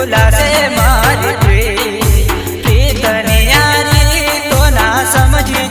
બોલાશે મારી ના સમજી